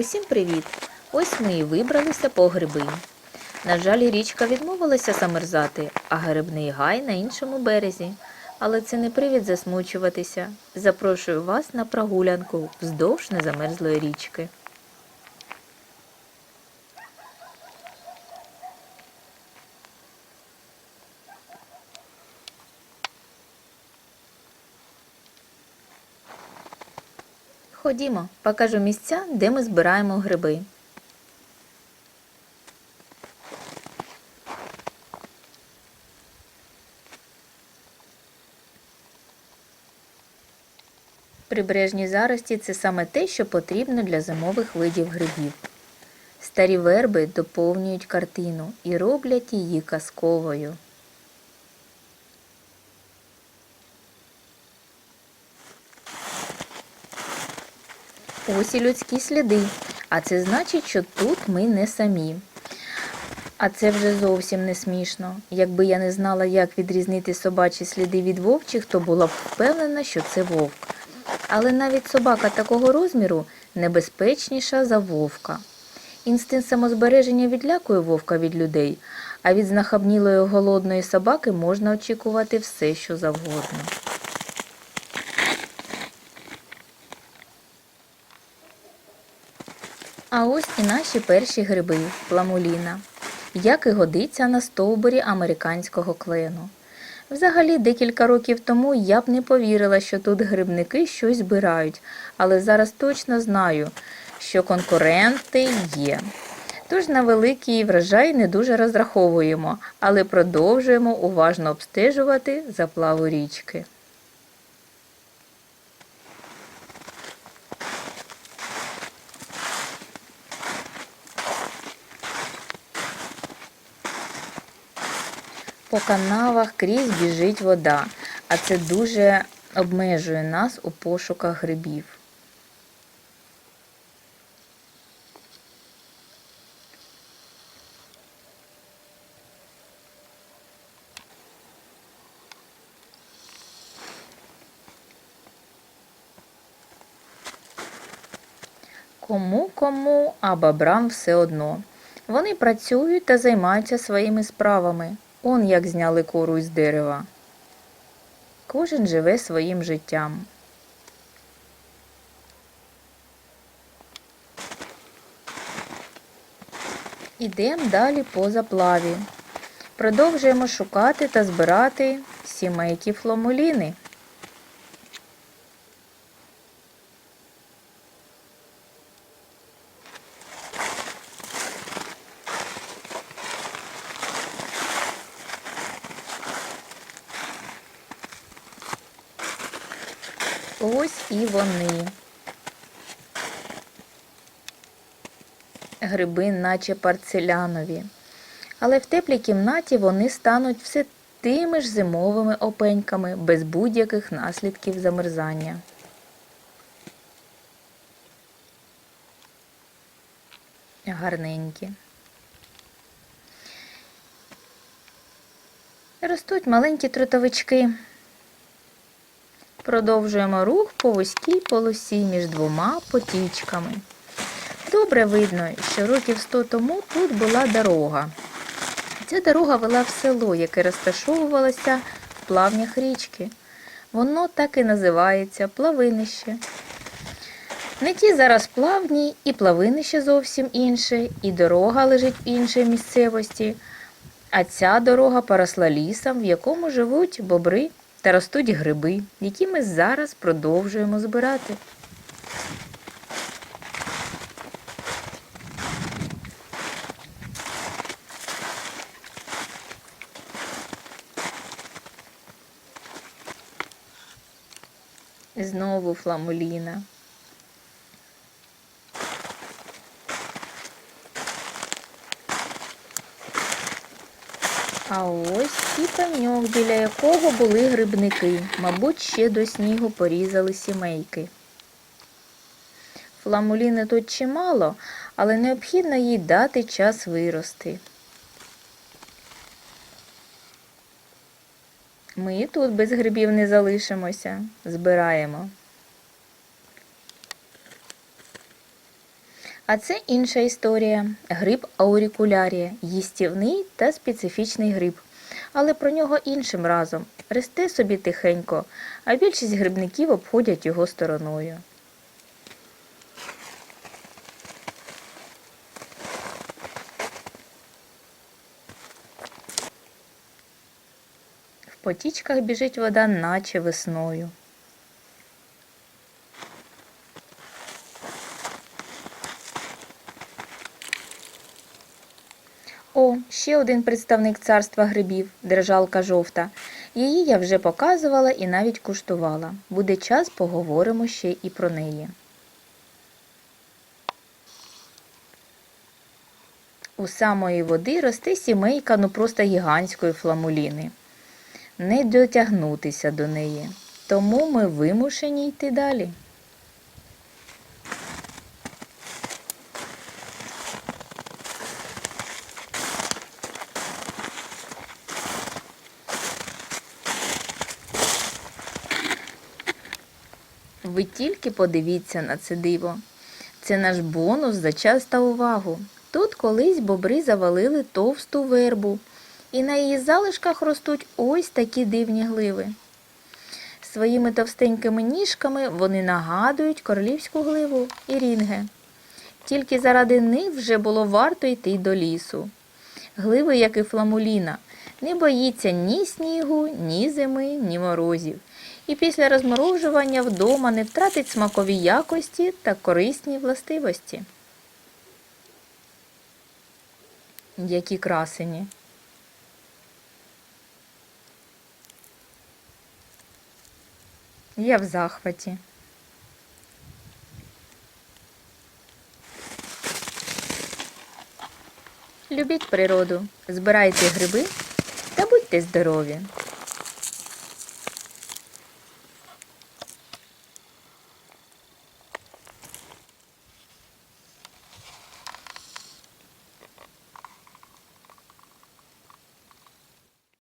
Усім привіт! Ось ми і вибралися по гриби. На жаль, річка відмовилася замерзати, а грибний гай на іншому березі. Але це не привід засмучуватися. Запрошую вас на прогулянку вздовж незамерзлої річки. Ходімо, покажу місця, де ми збираємо гриби. Прибережні зарості це саме те, що потрібно для зимових видів грибів. Старі верби доповнюють картину і роблять її казковою. Ось і людські сліди, а це значить, що тут ми не самі. А це вже зовсім не смішно. Якби я не знала, як відрізнити собачі сліди від вовчих, то була б впевнена, що це вовк. Але навіть собака такого розміру небезпечніша за вовка. Інстинкт самозбереження відлякує вовка від людей, а від знахабнілої голодної собаки можна очікувати все, що завгодно. А ось і наші перші гриби пламуліна, як і годиться на стовбурі американського клену. Взагалі, декілька років тому я б не повірила, що тут грибники щось збирають, але зараз точно знаю, що конкуренти є. Тож на великий врожай не дуже розраховуємо, але продовжуємо уважно обстежувати заплаву річки. По канавах крізь біжить вода, а це дуже обмежує нас у пошуках грибів. Кому кому, а бабрам все одно. Вони працюють та займаються своїми справами. Он як зняли кору із дерева. Кожен живе своїм життям. Ідемо далі по заплаві. Продовжуємо шукати та збирати сімейки фломуліни. Ось і вони. Гриби, наче парцелянові. Але в теплій кімнаті вони стануть все тими ж зимовими опеньками, без будь-яких наслідків замерзання. Гарненькі. Ростуть маленькі трутовички. Продовжуємо рух по вузькій полосі між двома потічками. Добре видно, що років сто тому тут була дорога. Ця дорога вела в село, яке розташовувалося в плавнях річки. Воно так і називається плавинище. Не ті зараз плавні, і плавинище зовсім інше, і дорога лежить в іншій місцевості. А ця дорога поросла лісом, в якому живуть бобри та ростуть гриби, які ми зараз продовжуємо збирати. Знову фламуліна. А ось і пеньок, біля якого були грибники. Мабуть, ще до снігу порізали сімейки. Фламуліни тут чимало, але необхідно їй дати час вирости. Ми тут без грибів не залишимося, збираємо. А це інша історія. Гриб аурікулярія, їстівний та специфічний гриб. Але про нього іншим разом. Росте собі тихенько, а більшість грибників обходять його стороною. В потічках біжить вода, наче весною. О, ще один представник царства грибів, держалка жовта. Її я вже показувала і навіть куштувала. Буде час, поговоримо ще і про неї. У самої води росте сімейка ну просто гігантської фламуліни. Не дотягнутися до неї. Тому ми вимушені йти далі. Ви тільки подивіться на це диво. Це наш бонус за час та увагу. Тут колись бобри завалили товсту вербу, і на її залишках ростуть ось такі дивні гливи. Своїми товстенькими ніжками вони нагадують королівську гливу і рінге. Тільки заради них вже було варто йти до лісу. Гливи, як і фламуліна, не боїться ні снігу, ні зими, ні морозів. І після розморожування вдома не втратить смакові якості та корисні властивості. Які красені. Я в захваті. Любіть природу, збирайте гриби та будьте здорові!